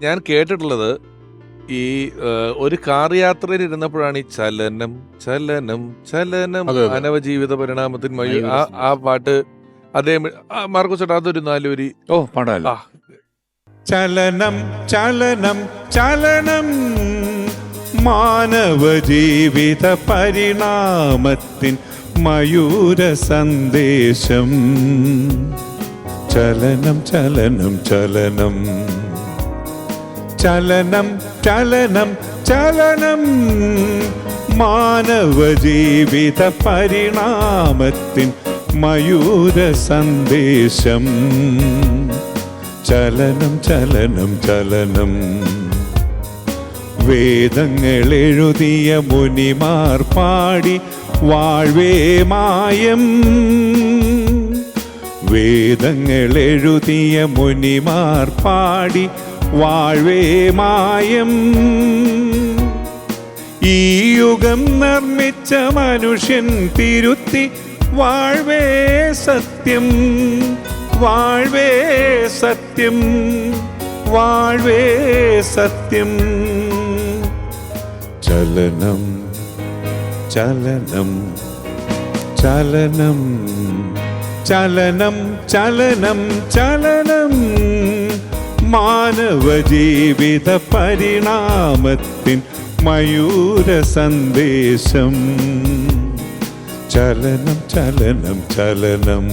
ഞാൻ കേട്ടിട്ടുള്ളത് ഈ ഒരു കാർ യാത്രയിൽ ഇരുന്നപ്പോഴാണ് ഈ ചലനം ചലനം ചലനം. മാനവ ജീവിത പരിണാമത്തിൽ മയൂ ആ ആ പാട്ട് അതേ മാർക്കോ ചേട്ടാ അതൊരു നാലുവരി ഓ പാടാ ചലനം ചലനം ചലനം മാനവ ജീവിത പരിണാമത്തിൻ മയൂര സന്ദേശം. ചലനം ചലനം ചലനം. ചലനം ചലനം ചലനം. മാനവ ജീവിത പരിണാമത്തിൻ മയൂര സന്ദേശം. ചലനം ചലനം ചലനം. വേദങ്ങൾ എഴുതിയ മുനിമാർ പാടി വാഴ്വേ മായം. വേദങ്ങൾ എഴുതിയ മുനിമാർ പാടി വാഴ്വേ മായം. ഈ യുഗം നിർമ്മിച്ച മനുഷ്യൻ തിരുത്തി വാഴ്വേ സത്യം വാഴ്വേ സത്യം വാഴ്വേ സത്യം. ചലനം ചലനം ചലനം ചലനം ചലനം ചലനം. മാനവ ജീവിത പരിണാമത്തിൻ മയൂര സന്ദേശം ചലനം ചലനം ചലനം.